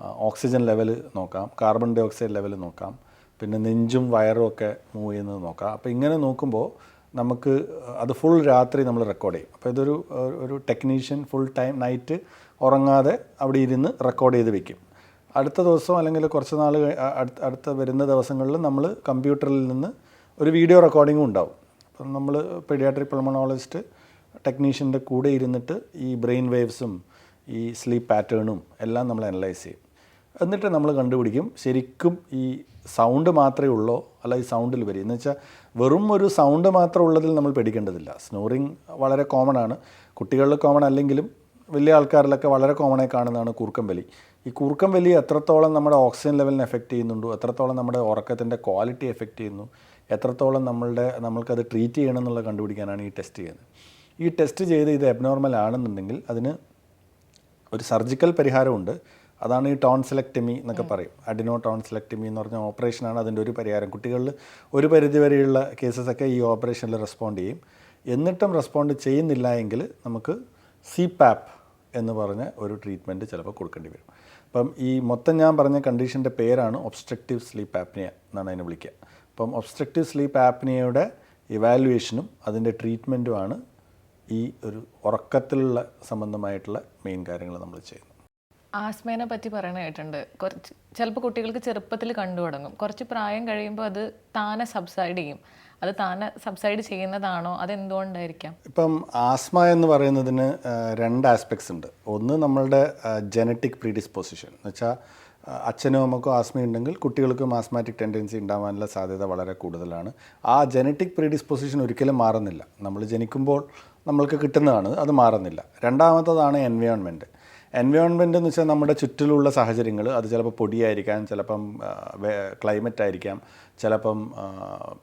ഓക്സിജൻ ലെവൽ നോക്കാം. കാർബൺ ഡൈ ഓക്സൈഡ് ലെവൽ നോക്കാം. പിന്നെ നെഞ്ചും വയറും ഒക്കെ മൂവ് ചെയ്യുന്നത് നോക്കാം. അപ്പോൾ ഇങ്ങനെ നോക്കുമ്പോൾ നമുക്ക് അത് ഫുൾ രാത്രി നമ്മൾ റെക്കോർഡ് ചെയ്യും. അപ്പോൾ ഇതൊരു ഒരു- ടെക്നീഷ്യൻ ഫുൾ ടൈം നൈറ്റ് ഉറങ്ങാതെ അവിടെ ഇരുന്ന് റെക്കോർഡ് ചെയ്ത് വെക്കും. അടുത്ത ദിവസം അല്ലെങ്കിൽ കുറച്ച് നാൾ അടുത്ത അടുത്ത വരുന്ന ദിവസങ്ങളിൽ നമ്മൾ കമ്പ്യൂട്ടറിൽ നിന്ന് ഒരു വീഡിയോ റെക്കോർഡിങ്ങും ഉണ്ടാവും. അപ്പം നമ്മൾ പെഡിയാട്രിക് പൾമണോളജിസ്റ്റ് ടെക്നീഷ്യന്റെ കൂടെ ഇരുന്നിട്ട് ഈ ബ്രെയിൻ വേവ്സും ഈ സ്ലീപ്പ് പാറ്റേണും എല്ലാം നമ്മൾ അനലൈസ് ചെയ്യും. എന്നിട്ട് നമ്മൾ കണ്ടുപിടിക്കും ശരിക്കും ഈ സൗണ്ട് മാത്രമേ ഉള്ളോ? അല്ല ഈ സൗണ്ടിൽ വരും. എന്ന് വെച്ചാൽ വെറും ഒരു സൗണ്ട് മാത്രം ഉള്ളതിൽ നമ്മൾ പേടിക്കേണ്ടതില്ല. സ്നോറിങ് വളരെ കോമൺ ആണ്. കുട്ടികളിൽ കോമൺ അല്ലെങ്കിലും വലിയ ആൾക്കാരിലൊക്കെ വളരെ കോമണായി കാണുന്നതാണ് കൂർക്കം വലി. ഈ കൂർക്കം വലി എത്രത്തോളം നമ്മുടെ ഓക്സിജൻ ലെവലിനെ എഫക്റ്റ് ചെയ്യുന്നുണ്ടോ? എത്രത്തോളം നമ്മുടെ ഉറക്കത്തിന്റെ ക്വാളിറ്റി എഫക്റ്റ് ചെയ്യുന്നു? എത്രത്തോളം നമ്മളുടെ നമ്മൾക്കത് ട്രീറ്റ് ചെയ്യണം എന്നുള്ളത് കണ്ടുപിടിക്കാനാണ് ഈ ടെസ്റ്റ് ചെയ്യുന്നത്. ഈ ടെസ്റ്റ് ചെയ്ത് ഇത് എബ്നോർമൽ ആണെന്നുണ്ടെങ്കിൽ അതിന് ഒരു സർജിക്കൽ പരിഹാരമുണ്ട്. അതാണ് ഈ ടോൺസിലക്ടമി എന്നൊക്കെ പറയും. അഡിനോ ടോൺസിലക്ടമി എന്ന് പറഞ്ഞ ഓപ്പറേഷനാണ് അതിന്റെ ഒരു പരിഹാരം. കുട്ടികളിൽ ഒരു പരിധിവരെയുള്ള കേസസൊക്കെ ഈ ഓപ്പറേഷനിൽ റെസ്പോണ്ട് ചെയ്യും. എന്നിട്ടും റെസ്പോണ്ട് ചെയ്യുന്നില്ല എങ്കിൽ നമുക്ക് സി പാപ്പ് എന്ന് പറഞ്ഞ ഒരു ട്രീറ്റ്മെന്റ് ചിലപ്പോൾ കൊടുക്കേണ്ടി വരും. അപ്പം ഈ മൊത്തം ഞാൻ പറഞ്ഞ കണ്ടീഷന്റെ പേരാണ് ഒബ്സ്ട്രക്റ്റീവ് സ്ലീപ്പ് ആപ്നിയ എന്നാണ് അതിനെ വിളിക്കുക. അപ്പം ഒബ്സ്ട്രക്റ്റീവ് സ്ലീപ്പ് ആപ്നിയയുടെ ഇവാലുവേഷനും അതിന്റെ ട്രീറ്റ്മെന്റുമാണ് ഈ ഒരു ഉറക്കത്തിലുള്ള സംബന്ധമായിട്ടുള്ള മെയിൻ കാര്യങ്ങൾ നമ്മൾ ചെയ്യുന്നു. ആസ്മേനെ പറ്റി പറയണായിട്ടുണ്ട് കുറച്ച് ചിലപ്പോൾ കുട്ടികൾക്ക് ചെറുപ്പത്തിൽ കണ്ടു തുടങ്ങും. കുറച്ച് പ്രായം കഴിയുമ്പോൾ അത് താനെ സബ്സൈഡ് ചെയ്യും. അത് താനെ സബ്സൈഡ് ചെയ്യുന്നതാണോ? അതെന്തുകൊണ്ടായിരിക്കാം? ഇപ്പം ആസ്മ എന്ന് പറയുന്നതിന് രണ്ട് ആസ്പെക്ട്സ് ഉണ്ട്. ഒന്ന് നമ്മളുടെ ജനറ്റിക് പ്രീഡിസ്പോസിഷൻ എന്ന് വെച്ചാൽ അച്ഛനും അമ്മക്കും ആസ്മ ഉണ്ടെങ്കിൽ കുട്ടികൾക്കും ആസ്മാറ്റിക് ടെൻഡൻസി ഉണ്ടാവാനുള്ള സാധ്യത വളരെ കൂടുതലാണ്. ആ ജനറ്റിക് പ്രീഡിസ്പോസിഷൻ ഒരിക്കലും മാറുന്നില്ല. നമ്മൾ ജനിക്കുമ്പോൾ നമ്മൾക്ക് കിട്ടുന്നതാണ് അത് മാറുന്നില്ല. രണ്ടാമത്തതാണ് എൻവയോൺമെന്റ് എൻവയോൺമെന്റ് എന്ന് വെച്ചാൽ നമ്മുടെ ചുറ്റിലുള്ള സാഹചര്യങ്ങൾ അത് ചിലപ്പോൾ പൊടിയായിരിക്കാം ചിലപ്പം ക്ലൈമറ്റ് ആയിരിക്കാം ചിലപ്പം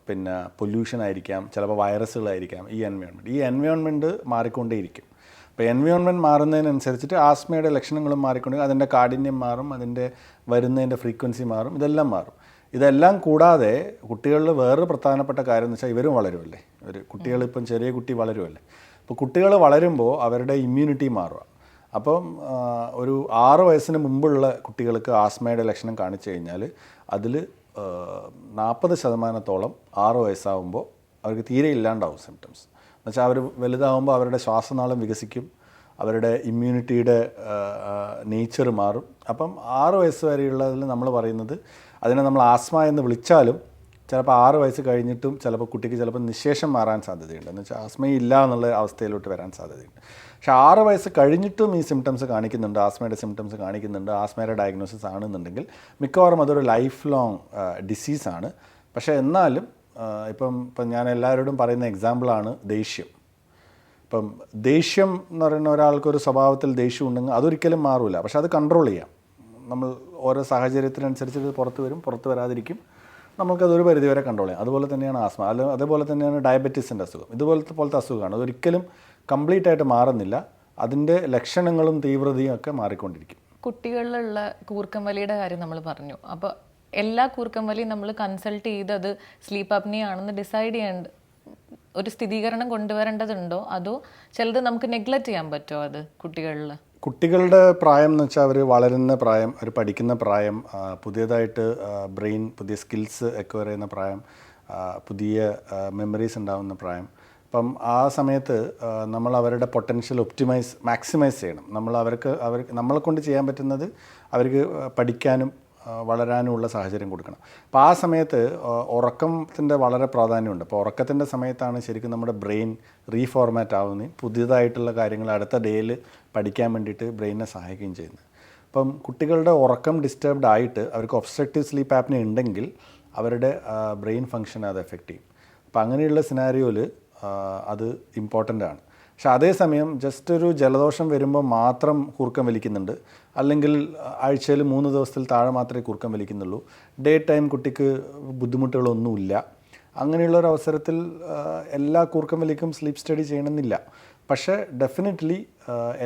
പിന്നെ പൊല്യൂഷൻ ആയിരിക്കാം ചിലപ്പോൾ വൈറസുകളായിരിക്കാം ഈ എൻവയോൺമെന്റ് ഈ എൻവയോൺമെന്റ് മാറിക്കൊണ്ടേയിരിക്കും. അപ്പോൾ എൻവയോൺമെന്റ് മാറുന്നതിനനുസരിച്ചിട്ട് ആസ്മയുടെ ലക്ഷണങ്ങളും മാറിക്കൊണ്ട് അതിന്റെ കാഠിന്യം മാറും അതിന്റെ വരുന്നതിന്റെ ഫ്രീക്വൻസി മാറും ഇതെല്ലാം മാറും. ഇതെല്ലാം കൂടാതെ കുട്ടികളിൽ വേറൊരു പ്രധാനപ്പെട്ട കാര്യം എന്ന് വെച്ചാൽ ഇവരും വളരുമല്ലേ? ഒരു കുട്ടികളിപ്പം ചെറിയ കുട്ടി വളരുമല്ലേ? അപ്പോൾ കുട്ടികൾ വളരുമ്പോൾ അവരുടെ ഇമ്മ്യൂണിറ്റി മാറുക. അപ്പം ഒരു ആറ് വയസ്സിന് മുമ്പുള്ള കുട്ടികൾക്ക് ആസ്മയുടെ ലക്ഷണം കാണിച്ചു കഴിഞ്ഞാൽ അതിൽ നാൽപ്പത് ശതമാനത്തോളം ആറ് വയസ്സാകുമ്പോൾ അവർക്ക് തീരെ ഇല്ലാണ്ടാവും സിംറ്റംസ് എന്നുവെച്ചാൽ അവർ വലുതാവുമ്പോൾ അവരുടെ ശ്വാസനാളം വികസിക്കും അവരുടെ ഇമ്മ്യൂണിറ്റിയുടെ നേച്ചർ മാറും. അപ്പം ആറ് വയസ്സ് വരെയുള്ളതിൽ നമ്മൾ പറയുന്നത് അതിനെ നമ്മൾ ആസ്മ എന്ന് വിളിച്ചാലും ചിലപ്പോൾ ആറ് വയസ്സ് കഴിഞ്ഞിട്ടും ചിലപ്പോൾ കുട്ടിക്ക് ചിലപ്പോൾ നിശേഷം മാറാൻ സാധ്യതയുണ്ട്. എന്ന് വെച്ചാൽ ആസ്മയില്ല എന്നുള്ള അവസ്ഥയിലോട്ട് വരാൻ സാധ്യതയുണ്ട്. പക്ഷേ ആറ് വയസ്സ് കഴിഞ്ഞിട്ടും ഈ സിംറ്റംസ് കാണിക്കുന്നുണ്ട് ആസ്മയുടെ സിംറ്റംസ് കാണിക്കുന്നുണ്ട് ആസ്മയുടെ ഡയഗ്നോസിസ് ആണെന്നുണ്ടെങ്കിൽ മിക്കവാറും അതൊരു ലൈഫ് ലോങ് ഡിസീസാണ് പക്ഷേ എന്നാലും ഇപ്പം ഇപ്പം ഞാൻ എല്ലാവരോടും പറയുന്ന എക്സാമ്പിളാണ് ദേഷ്യം. ഇപ്പം ദേഷ്യം എന്ന് പറയുന്ന ഒരാൾക്കൊരു സ്വഭാവത്തിൽ ദേഷ്യം ഉണ്ടെങ്കിൽ അതൊരിക്കലും മാറില്ല പക്ഷെ അത് കൺട്രോൾ ചെയ്യാം. നമ്മൾ ഓരോ സാഹചര്യത്തിനനുസരിച്ച് ഇത് പുറത്ത് വരും പുറത്ത് വരാതിരിക്കും. നമുക്കതൊരു പരിധി വരെ കൺട്രോൾ ചെയ്യാം. അതുപോലെ തന്നെയാണ് ആസ്മ അല്ല അതേപോലെ തന്നെയാണ് ഡയബറ്റീസിന്റെ അസുഖം. ഇതുപോലത്തെ പോലത്തെ അസുഖമാണ്. അതൊരിക്കലും കംപ്ലീറ്റ് ആയിട്ട് മാറുന്നില്ല. അതിന്റെ ലക്ഷണങ്ങളും തീവ്രതയും ഒക്കെ മാറിക്കൊണ്ടിരിക്കും. കുട്ടികളിലുള്ള കൂർക്കം വലിയുടെ കാര്യം നമ്മൾ പറഞ്ഞു. അപ്പോൾ എല്ലാ കൂർക്കം വലിയും നമ്മൾ കൺസൾട്ട് ചെയ്ത് അത് സ്ലീപ്പ് അപ്നിയ ആണെന്ന് ഡിസൈഡ് ചെയ്യേണ്ട ഒരു സ്ഥിരീകരണം കൊണ്ടുവരേണ്ടതുണ്ടോ? അതോ ചിലത് നമുക്ക് നെഗ്ലക്റ്റ് ചെയ്യാൻ പറ്റുമോ അത് കുട്ടികളിൽ കുട്ടികളുടെ പ്രായം എന്ന് വെച്ചാൽ അവർ വളരുന്ന പ്രായം അവർ പഠിക്കുന്ന പ്രായം പുതിയതായിട്ട് ബ്രെയിൻ പുതിയ സ്കിൽസ് എക്വയർ ചെയ്യുന്ന പ്രായം പുതിയ മെമ്മറീസ് ഉണ്ടാകുന്ന പ്രായം. അപ്പം ആ സമയത്ത് നമ്മൾ അവരുടെ പൊട്ടൻഷ്യൽ ഒപ്റ്റിമൈസ് മാക്സിമൈസ് ചെയ്യണം. നമ്മൾ അവർക്ക് അവർ നമ്മളെ കൊണ്ട് ചെയ്യാൻ പറ്റുന്നത് അവർക്ക് പഠിക്കാനും വളരാനുമുള്ള സാഹചര്യം കൊടുക്കണം. അപ്പോൾ ആ സമയത്ത് ഉറക്കത്തിന്റെ വളരെ പ്രാധാന്യമുണ്ട്. അപ്പോൾ ഉറക്കത്തിന്റെ സമയത്താണ് ശരിക്കും നമ്മുടെ ബ്രെയിൻ റീഫോർമാറ്റ് ആവുന്നത്. പുതിയതായിട്ടുള്ള കാര്യങ്ങൾ അടുത്ത ഡേയിൽ പഠിക്കാൻ വേണ്ടിയിട്ട് ബ്രെയിനെ സഹായിക്കുകയും ചെയ്യുന്നത്. അപ്പം കുട്ടികളുടെ ഉറക്കം ഡിസ്റ്റർബ്ഡ് ആയിട്ട് അവർക്ക് ഒബ്സ്ട്രക്റ്റീവ് സ്ലീപ്പ് ആപ്പിന് ഉണ്ടെങ്കിൽ അവരുടെ ബ്രെയിൻ ഫങ്ഷൻ അത് എഫക്റ്റ് ചെയ്യും. അപ്പം അങ്ങനെയുള്ള സിനാരിയോയിൽ അത് ഇമ്പോർട്ടന്റ് ആണ്. പക്ഷെ അതേസമയം ജസ്റ്റ് ഒരു ജലദോഷം വരുമ്പോൾ മാത്രം കുറുക്കം വലിക്കുന്നുണ്ട്. അല്ലെങ്കിൽ ആഴ്ചയിൽ മൂന്ന് ദിവസത്തിൽ താഴെ മാത്രമേ കുറുക്കം വലിക്കുന്നുള്ളൂ. ഡേ ടൈം കുട്ടിക്ക് ബുദ്ധിമുട്ടുകളൊന്നുമില്ല. അങ്ങനെയുള്ള ഒരു അവസരത്തിൽ എല്ലാ കൂർക്കം വലിക്കും സ്ലീപ്പ് സ്റ്റഡി ചെയ്യണമെന്നില്ല. പക്ഷേ ഡെഫിനറ്റ്ലി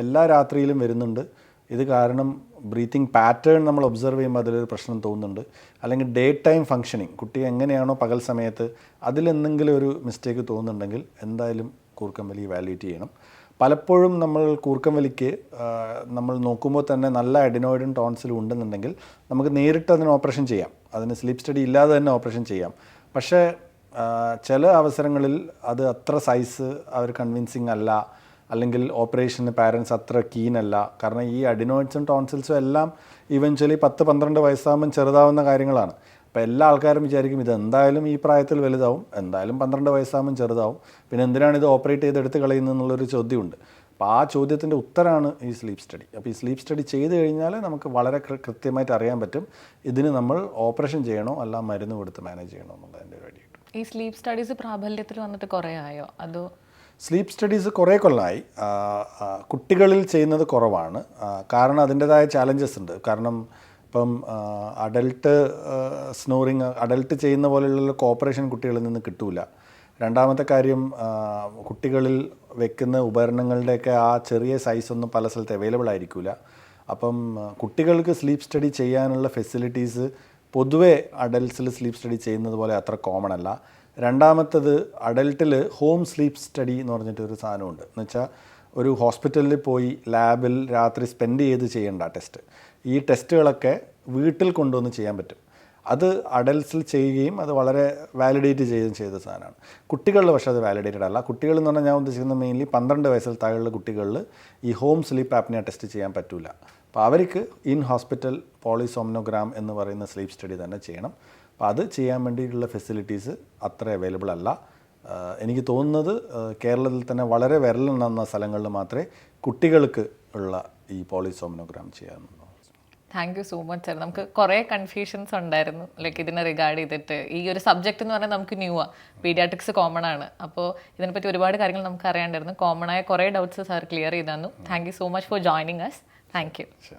എല്ലാ രാത്രിയിലും വരുന്നുണ്ട്. ഇത് കാരണം ബ്രീത്തിങ് പാറ്റേൺ നമ്മൾ ഒബ്സർവ് ചെയ്യുമ്പോൾ അതിലൊരു പ്രശ്നം തോന്നുന്നുണ്ട്. അല്ലെങ്കിൽ ഡേ ടൈം ഫങ്ഷനിങ് കുട്ടി എങ്ങനെയാണോ പകൽ സമയത്ത് അതിലെന്തെങ്കിലും ഒരു മിസ്റ്റേക്ക് തോന്നുന്നുണ്ടെങ്കിൽ എന്തായാലും കൂർക്കം വലി ഇവാലുവേറ്റ് ചെയ്യണം. പലപ്പോഴും നമ്മൾ കൂർക്കം വലിക്ക് നമ്മൾ നോക്കുമ്പോൾ തന്നെ നല്ല അഡിനോയിഡും ടോൺസിലും ഉണ്ടെന്നുണ്ടെങ്കിൽ നമുക്ക് നേരിട്ട് അതിന് ഓപ്പറേഷൻ ചെയ്യാം. അതിന് സ്ലീപ്പ് സ്റ്റഡി ഇല്ലാതെ തന്നെ ഓപ്പറേഷൻ ചെയ്യാം. പക്ഷേ ചില അവസരങ്ങളിൽ അത് അത്ര സൈസ് അവർ കൺവിൻസിങ് അല്ല. അല്ലെങ്കിൽ ഓപ്പറേഷന് പാരൻസ് അത്ര കീനല്ല കാരണം ഈ അഡിനോയിഡ്സും ടോൺസിൽസും എല്ലാം ഇവഞ്ച്വലി പത്ത് പന്ത്രണ്ട് വയസ്സാകുമ്പം ചെറുതാവുന്ന കാര്യങ്ങളാണ്. അപ്പോൾ എല്ലാ ആൾക്കാരും വിചാരിക്കും ഇത് എന്തായാലും ഈ പ്രായത്തിൽ വലുതാവും എന്തായാലും പന്ത്രണ്ട് വയസ്സാകുമ്പം ചെറുതാവും. പിന്നെ എന്തിനാണ് ഇത് ഓപ്പറേറ്റ് ചെയ്ത് എടുത്ത് കളയുന്നത് എന്നുള്ളൊരു ചോദ്യമുണ്ട്. അപ്പോൾ ആ ചോദ്യത്തിന്റെ ഉത്തരമാണ് ഈ സ്ലീപ്പ് സ്റ്റഡി. അപ്പോൾ ഈ സ്ലീപ്പ് സ്റ്റഡി ചെയ്ത് കഴിഞ്ഞാൽ നമുക്ക് വളരെ കൃത്യമായിട്ട് അറിയാൻ പറ്റും ഇതിന് നമ്മൾ ഓപ്പറേഷൻ ചെയ്യണോ അല്ല മരുന്ന് കൊടുത്ത് മാനേജ് ചെയ്യണോ എന്നുള്ളതിന്റെ ഒരു ഐഡിയ ഈ സ്ലീപ്പ് സ്റ്റഡീസ് പ്രാബല്യത്തിൽ വന്നിട്ട് കുറേ ആയോ? അതോ സ്ലീപ്പ് സ്റ്റഡീസ് കുറേ കൊല്ലമായി കുട്ടികളിൽ ചെയ്യുന്നത് കുറവാണ്. കാരണം അതിന്റെതായ ചാലഞ്ചസ് ഉണ്ട്. കാരണം ഇപ്പം അഡൽട്ട് സ്നോറിങ് അഡൽട്ട് ചെയ്യുന്ന പോലെയുള്ള കോപ്പറേഷൻ കുട്ടികളിൽ നിന്ന് കിട്ടൂല. രണ്ടാമത്തെ കാര്യം കുട്ടികളിൽ വെക്കുന്ന ഉപകരണങ്ങളുടെയൊക്കെ ആ ചെറിയ സൈസ് ഒന്നും പല സ്ഥലത്ത് അവൈലബിൾ ആയിരിക്കില്ല അപ്പം കുട്ടികൾക്ക് സ്ലീപ്പ് സ്റ്റഡി ചെയ്യാനുള്ള ഫെസിലിറ്റീസ് പൊതുവെ അഡൽട്ട്സിൽ സ്ലീപ്പ് സ്റ്റഡി ചെയ്യുന്നത് പോലെ അത്ര കോമൺ അല്ല. രണ്ടാമത്തത് അഡൽട്ടിൽ ഹോം സ്ലീപ്പ് സ്റ്റഡി എന്ന് പറഞ്ഞിട്ട് ഒരു സാധനമുണ്ട്. എന്ന് വെച്ചാൽ ഒരു ഹോസ്പിറ്റലിൽ പോയി ലാബിൽ രാത്രി സ്പെൻഡ് ചെയ്ത് ചെയ്യേണ്ട ടെസ്റ്റ് ഈ ടെസ്റ്റുകളൊക്കെ വീട്ടിൽ കൊണ്ടുവന്ന് ചെയ്യാൻ പറ്റും. അത് അഡൽസിൽ ചെയ്യുകയും അത് വളരെ വാലിഡേറ്റ് ചെയ്യുകയും ചെയ്ത സാധനമാണ്. കുട്ടികളിൽ പക്ഷേ അത് വാലിഡേറ്റഡ് അല്ല. കുട്ടികളിൽ എന്ന് പറഞ്ഞാൽ ഞാൻ ഉദ്ദേശിക്കുന്നത് മെയിൻലി പന്ത്രണ്ട് വയസ്സിൽ താഴെയുള്ള കുട്ടികളിൽ ഈ ഹോം സ്ലീപ്പ് ആപ്നിയ ടെസ്റ്റ് ചെയ്യാൻ പറ്റില്ല അപ്പോൾ അവർക്ക് ഇൻ ഹോസ്പിറ്റൽ പോളിസോംനോഗ്രാം എന്ന് പറയുന്ന സ്ലീപ്പ് സ്റ്റഡി തന്നെ ചെയ്യണം. അപ്പോൾ അത് ചെയ്യാൻ വേണ്ടിയിട്ടുള്ള ഫെസിലിറ്റീസ് അത്ര അവൈലബിൾ അല്ല. എനിക്ക് തോന്നുന്നത് കേരളത്തിൽ തന്നെ വളരെ വിരലെണ്ണുന്ന സ്ഥലങ്ങളിൽ മാത്രമേ കുട്ടികൾക്ക് ഉള്ള ഈ polysomnogram ചെയ്യാനുള്ളൂ thank you so much sir നമുക്ക് കുറേ കൺഫ്യൂഷൻസ് ഉണ്ടായിരുന്നു. ലൈക്ക് ഇതിനെ റിഗാർഡ് ചെയ്തിട്ട്. ഈ ഒരു സബ്ജക്റ്റ് എന്ന് പറഞ്ഞാൽ നമുക്ക് ന്യൂ ആ. പീഡിയാട്രിക്സ് കോമൺ ആണ്. അപ്പോൾ ഇതിനെപ്പറ്റി ഒരുപാട് കാര്യങ്ങൾ നമുക്ക് അറിയാണ്ടായിരുന്നു. കോമൺ ആയ കുറേ ഡൗട്ട്സ് സാർ ക്ലിയർ ചെയ്തു തന്നു. Thank you so much for joining us thank you